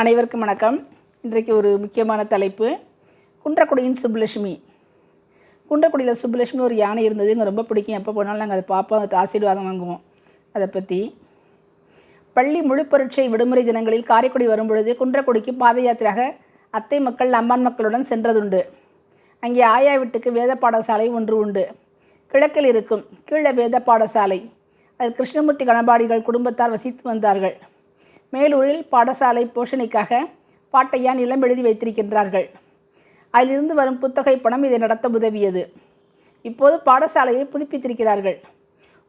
அனைவருக்கும் வணக்கம். இன்றைக்கு ஒரு முக்கியமான தலைப்பு. குன்றக்குடியின் சுப்புலட்சுமி. குன்றக்குடியில் சுப்புலட்சுமி ஒரு யானை இருந்தது. எங்கள் ரொம்ப பிடிக்கும். எப்போ போனாலும் நாங்கள் அதை பார்ப்போம். அது ஆசீர்வாதம் வாங்குவோம். அதை பற்றி பள்ளி முழு பரீட்சை விடுமுறை தினங்களில் காரைக்குடி வரும்பொழுது குன்றக்குடிக்கு பாத யாத்திரையாக அத்தை மக்கள் அம்மான் மக்களுடன் சென்றதுண்டு. அங்கே ஆயா வீட்டுக்கு வேத பாடசாலை ஒன்று உண்டு. கிழக்கில் இருக்கும் கீழே வேத பாடசாலை. அது கிருஷ்ணமூர்த்தி கணபாடிகள் குடும்பத்தார் வசித்து வந்தார்கள். மேலூரில் பாடசாலை போஷணைக்காக பாட்டையான் நிலம் எழுதி வைத்திருக்கின்றார்கள். அதிலிருந்து வரும் புத்தகை பணம் இதை நடத்த உதவியது. இப்போது பாடசாலையை புதுப்பித்திருக்கிறார்கள்.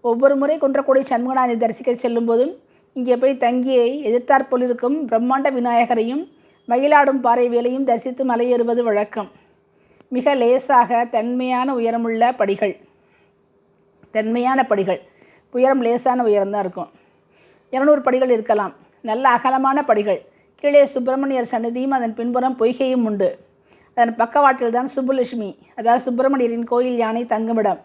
ஒவ்வொரு முறை குன்றக்குடி சண்முகநாதை தரிசிக்க செல்லும்போதும் இங்கே போய் தங்கியை எதிர்த்தாற்போல் இருக்கும் பிரம்மாண்ட விநாயகரையும் மயிலாடும் பாறை வேலையும் தரிசித்து மலையேறுவது வழக்கம். மிக லேசாக தன்மையான உயரமுள்ள படிகள். தன்மையான படிகள். உயரம் லேசான உயரம் தான் இருக்கும். இரநூறு படிகள் இருக்கலாம். நல்ல அகலமான படிகள். கீழே சுப்பிரமணியர் சன்னதியும் அதன் பின்புறம் பொய்கையும் உண்டு. அதன் பக்கவாட்டில் தான் சுப்புலட்சுமி. அதாவது சுப்பிரமணியரின் கோயில் யானை தங்குமிடம்.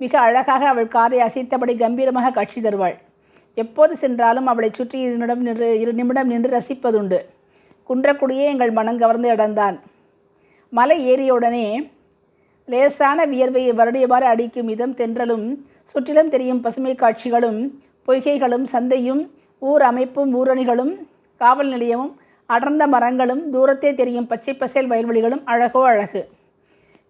மிக அழகாக அவள் காதை அசைத்தபடி கம்பீரமாக காட்சி தருவாள். எப்போது சென்றாலும் அவளை சுற்றி இரு நிமிடம் நின்று இரு நிமிடம் நின்று ரசிப்பதுண்டு. குன்றக்குடியே எங்கள் மனம் கவர்ந்து இடந்தான் மலை ஏறியவுடனே லேசான வியர்வையை வருடியவாறு அடிக்கும் இதம் தென்றலும் சுற்றிலும் தெரியும் பசுமை காட்சிகளும் பொய்கைகளும் சந்தையும் ஊர் அமைப்பும் ஊரணிகளும் காவல் நிலையமும் அடர்ந்த மரங்களும் தூரத்தே தெரியும் பச்சை பசேல் வயல்வெளிகளும் அழகோ அழகு.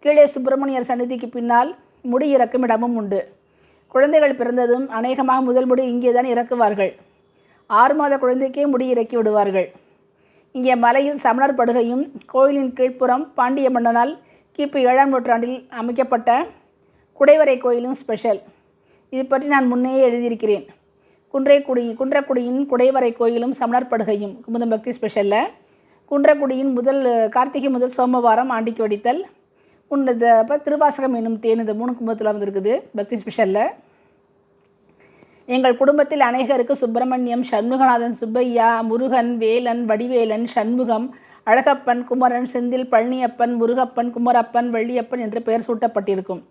கீழே சுப்பிரமணியர் சந்நிதிக்கு பின்னால் முடி இறக்கும் இடமும் உண்டு. குழந்தைகள் பிறந்ததும் அநேகமாக முதல் முடி இங்கே தான் இறக்குவார்கள். ஆறு மாத குழந்தைக்கே முடி இறக்கி விடுவார்கள். இங்கே மலையில் சமணர் படுகையும் கோயிலின் கீழ்ப்புறம் பாண்டிய மன்னனால் கிபி ஏழாம் நூற்றாண்டில் அமைக்கப்பட்ட குடைவரை கோயிலும் ஸ்பெஷல். இது பற்றி நான் முன்னே எழுதியிருக்கிறேன். குன்றைக்குடி குன்றக்குடியின் குடைவரை கோயிலும் சமணர் படுகையும் குமுதம் பக்தி ஸ்பெஷலில் குன்றக்குடியின் முதல் கார்த்திகை முதல் சோமவாரம் ஆண்டிக்கு வடித்தல். உன் இப்போ திருவாசகம் என்னும் தேன் இந்த மூணு கும்பத்தில் வந்திருக்குது பக்தி ஸ்பெஷலில் எங்கள் குடும்பத்தில் அநேகருக்கு சுப்பிரமணியம் சண்முகநாதன் சுப்பையா முருகன் வேலன் வடிவேலன் சண்முகம் அழகப்பன் குமரன் செந்தில் பழனியப்பன் முருகப்பன் குமரப்பன் வெள்ளியப்பன் என்று பெயர் சூட்டப்பட்டிருக்கும்.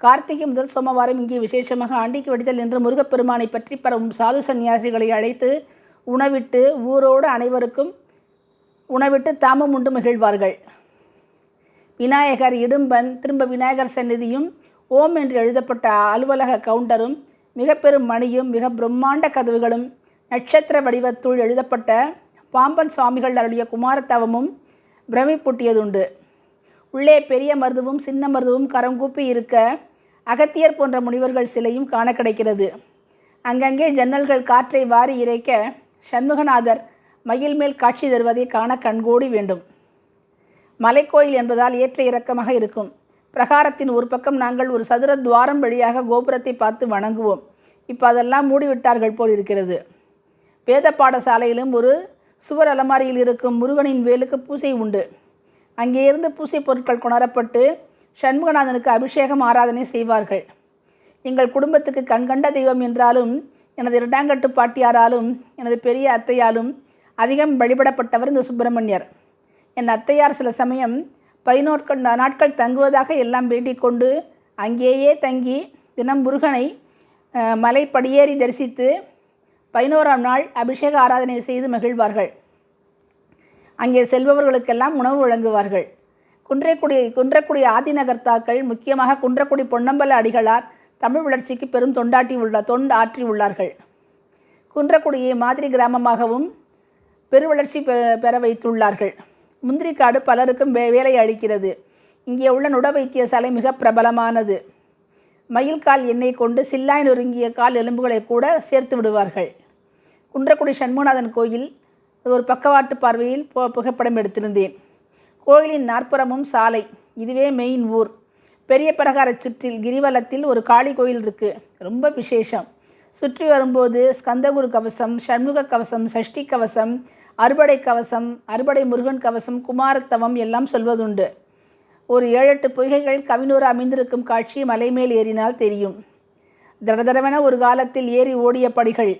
கார்த்திகை முதல் சோமவாரம் இங்கே விசேஷமாக ஆண்டிக்கு வெடித்தல் என்று முருகப்பெருமானை பற்றி பரவும் சாது சந்நியாசிகளை அழைத்து உணவிட்டு ஊரோடு அனைவருக்கும் உணவிட்டு தாமும் உண்டு மகிழ்வார்கள். விநாயகர் இடும்பன் திரும்ப விநாயகர் சந்நிதியும் ஓம் என்று எழுதப்பட்ட அலுவலக கவுண்டரும் மிக பெரும் மணியும் மிக பிரம்மாண்ட கதவுகளும் நட்சத்திர வடிவத்துள் எழுதப்பட்ட பாம்பன் சுவாமிகள் அருளிய குமாரத்தவமும் பிரமிப்பூட்டியதுண்டு. உள்ளே பெரிய மருதுவும் சின்ன மருதுவும் கரங்கூப்பி இருக்க அகத்தியர் போன்ற முனிவர்கள் சிலையும் காண கிடைக்கிறது அங்கங்கே ஜன்னல்கள் காற்றை வாரி இறைக்க சண்முகநாதர் மயில் மேல் காட்சி தருவதை காண கண்கூடி வேண்டும். மலைக்கோயில் என்பதால் ஏற்ற இறக்கமாக இருக்கும். பிரகாரத்தின் ஒரு பக்கம் நாங்கள் ஒரு சதுர துவாரம் வழியாக கோபுரத்தை பார்த்து வணங்குவோம். இப்போ அதெல்லாம் மூடிவிட்டார்கள் போல் இருக்கிறது. வேத பாடசாலையிலும் ஒரு சுவர் அலமாரியில் இருக்கும் முருகனின் வேலுக்கு பூசை உண்டு. அங்கே இருந்து பூசை பொருட்கள் கொணரப்பட்டு சண்முகநாதனுக்கு அபிஷேகம் ஆராதனை செய்வார்கள். எங்கள் குடும்பத்துக்கு கண்கண்ட தெய்வம் என்றாலும் எனது இரண்டாங்கட்டு பாட்டியாராலும் எனது பெரிய அத்தையாலும் அதிகம் வழிபடப்பட்டவர் இந்த சுப்பிரமணியர். என் அத்தையார் சில சமயம் பதினோரு நாட்கள் தங்குவதாக எல்லாம் வேண்டிக் கொண்டு அங்கேயே தங்கி தினம் முருகனை மலைப்படியேறி தரிசித்து பதினோராம் நாள் அபிஷேக ஆராதனை செய்து மகிழ்வார்கள். அங்கே செல்பவர்களுக்கெல்லாம் உணவு வழங்குவார்கள். குன்றக்குடி குன்றக்குடி ஆதிநகர்த்தாக்கள் முக்கியமாக குன்றக்குடி பொன்னம்பல அடிகளார் தமிழ் வளர்ச்சிக்கு பெரும் தொண்டாட்டி உள்ள தொண்டு ஆற்றி உள்ளார்கள். குன்றக்குடியை மாதிரி கிராமமாகவும் பெருவளர்ச்சி பெ- பெற வைத்துள்ளார்கள். முந்திரிக்காடு பலருக்கும் வே வேலை அளிக்கிறது. இங்கே உள்ள நுட வைத்தியசாலை மிக பிரபலமானது. மயில்கால் எண்ணெய் கொண்டு சில்லாய் நொறுங்கிய கால் எலும்புகளை கூட சேர்த்து விடுவார்கள். குன்றக்குடி சண்முகநாதன் கோயில் ஒரு பக்கவாட்டு பார்வையில் பு- புகைப்படம் எடுத்திருந்தேன். கோயிலின் நாற்புறமும் சாலை. இதுவே மெயின் ஊர். பெரிய பிரகாரச் சுற்றில் கிரிவலத்தில் ஒரு காளி கோயில் இருக்குது ரொம்ப விசேஷம். சுற்றி வரும்போது ஸ்கந்தகுரு கவசம் சண்முக கவசம் சஷ்டி கவசம் அறுபடை கவசம் அறுபடை முருகன் கவசம் குமாரத்தவம் எல்லாம் சொல்வதுண்டு. ஒரு ஏழெட்டு பொய்கைகள் கவினூர் அமைந்திருக்கும் காட்சி மலை மேல் ஏறினால் தெரியும். தடதடவென ஒரு காலத்தில் ஏறி ஓடிய படிகள்.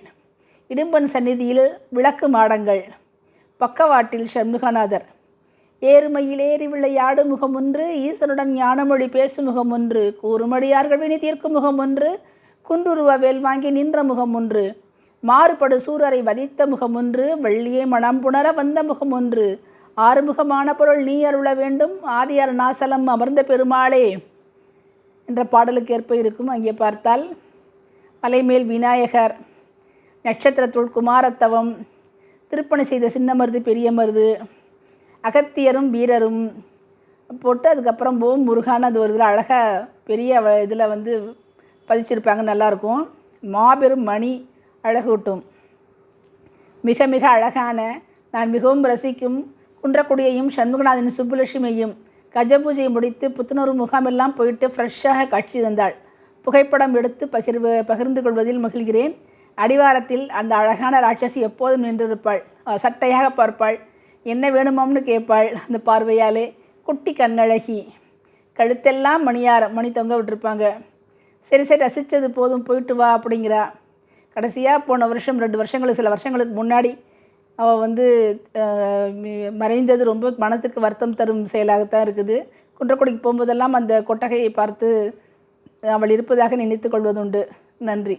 இடும்பன் சந்நிதியில் விளக்கு மாடங்கள். பக்கவாட்டில் சண்முகநாதர். ஏறுமையில் ஏறி விளையாடு முகம் ஒன்று ஈசனுடன் ஞானமொழி பேசும் முகம் ஒன்று கூறுமடியார்கள் வினி தீர்க்கும் முகம் ஒன்று குன்றுருவ வேல் வாங்கி நின்ற முகம் ஒன்று மாறுபடு சூரரை வதித்த முகம் ஒன்று வெள்ளியே மனம் புணர வந்த முகம் ஒன்று ஆறுமுகமான பொருள் நீ அருள வேண்டும் ஆதியார் நாசலம் அமர்ந்த பெருமாளே என்ற பாடலுக்கு ஏற்ப இருக்கும். அங்கே பார்த்தால் மலைமேல் விநாயகர் நட்சத்திரத்துள் குமாரத்தவம் திருப்பணி செய்த சின்ன மருது பெரிய மருது அகத்தியரும் வீரரும் போட்டு அதுக்கப்புறம் ஓம் முருகான அது ஒரு இதில் அழகாக பெரிய இதில் வந்து பதிச்சிருப்பாங்க நல்லாயிருக்கும். மாபெரும் மணி அழகூட்டும். மிக மிக அழகான நான் மிகவும் ரசிக்கும் குன்றக்குடியையும் சண்முகநாதன் சுப்புலட்சுமியையும் கஜபூஜையை முடித்து புத்துணர்வு முகாமெல்லாம் போயிட்டு ஃப்ரெஷ்ஷாக காட்சி தந்தாள். புகைப்படம் எடுத்து பகிர்வு பகிர்ந்து கொள்வதில் மகிழ்கிறேன். அடிவாரத்தில் அந்த அழகான ராட்சசி எப்போதும் நின்றிருப்பாள். சட்டையாக பார்ப்பாள். என்ன வேணுமாம்னு கேட்பாள் அந்த பார்வையாலே. குட்டி கண்ணழகி. கழுத்தெல்லாம் மணியார மணி தொங்க விட்டுருப்பாங்க. சரி சரி ரசித்தது போதும் போயிட்டு வா அப்படிங்கிறா. கடைசியாக போன வருஷம் ரெண்டு வருஷங்களுக்கு சில வருஷங்களுக்கு முன்னாடி அவள் வந்து மறைந்தது ரொம்ப மனத்துக்கு வருத்தம் தரும் செயலாகத்தான் இருக்குது. குன்றக்குடிக்கு போகும்போதெல்லாம் அந்த கொட்டகையை பார்த்து அவள் இருப்பதாக நினைத்து கொள்வதுண்டு. நன்றி.